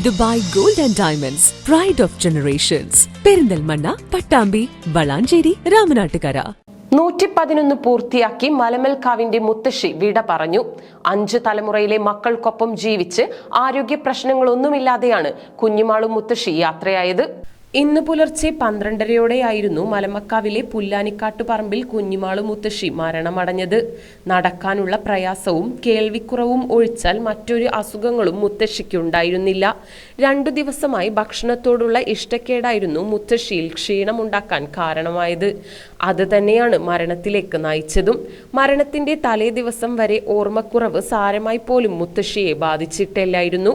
Dubai gold and diamonds pride of generations Perinthalmanna Pattambi Valanchery Ramanattukara. നൂറ്റി പതിനൊന്ന് പൂർത്തിയാക്കി മലമൽക്കാവിന്റെ മുത്തശ്ശി വിട പറഞ്ഞു. അഞ്ച് തലമുറയിലെ മക്കൾക്കൊപ്പം ജീവിച്ച് ആരോഗ്യ പ്രശ്നങ്ങളൊന്നുമില്ലാതെയാണ് കുഞ്ഞുമാളും മുത്തശ്ശി യാത്രയായത്. ഇന്ന് പുലർച്ചെ പന്ത്രണ്ടരയോടെയായിരുന്നു മലമക്കാവിലെ പുല്ലാനിക്കാട്ടുപറമ്പിൽ കുഞ്ഞുമാളു മുത്തശ്ശി മരണമടഞ്ഞത്. നടക്കാനുള്ള പ്രയാസവും കേൾവിക്കുറവും ഒഴിച്ചാൽ മറ്റൊരു അസുഖങ്ങളും മുത്തശ്ശിക്കുണ്ടായിരുന്നില്ല. രണ്ടു ദിവസമായി ഭക്ഷണത്തോടുള്ള ഇഷ്ടക്കേടായിരുന്നു മുത്തശ്ശിയിൽ ക്ഷീണമുണ്ടാക്കാൻ കാരണമായത്. അത് തന്നെയാണ് മരണത്തിലേക്ക് നയിച്ചതും. മരണത്തിന്റെ തലേ ദിവസം വരെ ഓർമ്മക്കുറവ് സാരമായി പോലും മുത്തശ്ശിയെ ബാധിച്ചിട്ടില്ലായിരുന്നു.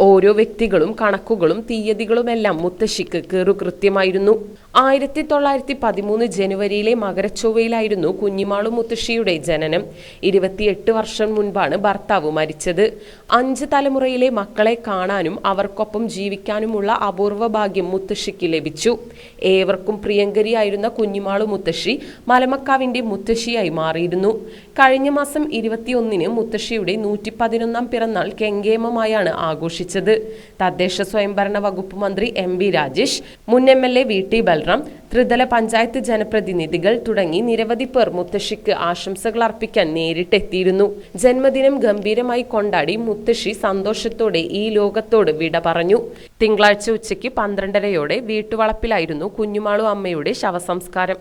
ഓരോ വ്യക്തികളും കണക്കുകളും തീയതികളുമെല്ലാം മുത്തശ്ശിക്ക് കീറു കൃത്യമായിരുന്നു ആയിരത്തി തൊള്ളായിരത്തി പതിമൂന്ന് ജനുവരിയിലെ മകരച്ചൊവ്വയിലായിരുന്നു കുഞ്ഞിമാളു മുത്തശ്ശിയുടെ ജനനം. ഇരുപത്തിയെട്ട് വർഷം മുൻപാണ് ഭർത്താവ് മരിച്ചത്. അഞ്ച് തലമുറയിലെ മക്കളെ കാണാനും അവർക്കൊപ്പം ജീവിക്കാനുമുള്ള അപൂർവ ഭാഗ്യം മുത്തശ്ശിക്ക് ലഭിച്ചു. ഏവർക്കും പ്രിയങ്കരിയായിരുന്ന കുഞ്ഞിമാളു മുത്തശ്ശി മലമക്കാവിന്റെ മുത്തശ്ശിയായി മാറിയിരുന്നു. കഴിഞ്ഞ മാസം ഇരുപത്തിയൊന്നിന് മുത്തശ്ശിയുടെ നൂറ്റി പതിനൊന്നാം പിറന്നാൾ കെങ്കേമമായാണ് ആഘോഷിച്ചത്. തദ്ദേശ സ്വയംഭരണ വകുപ്പ് മന്ത്രി എം രാജേഷ് മുൻ M L A V T Balram ത്രിതല പഞ്ചായത്ത് ജനപ്രതിനിധികൾ തുടങ്ങി നിരവധി പേർ മുത്തശ്ശിക്ക് ആശംസകൾ അർപ്പിക്കാൻ നേരിട്ടെത്തിയിരുന്നു. ജന്മദിനം ഗംഭീരമായി കൊണ്ടാടി മുത്തശ്ശി സന്തോഷത്തോടെ ഈ ലോകത്തോട് വിട പറഞ്ഞു. തിങ്കളാഴ്ച ഉച്ചയ്ക്ക് പന്ത്രണ്ടരയോടെ വീട്ടുവളപ്പിലായിരുന്നു കുഞ്ഞുമാളു അമ്മയുടെ ശവസംസ്കാരം.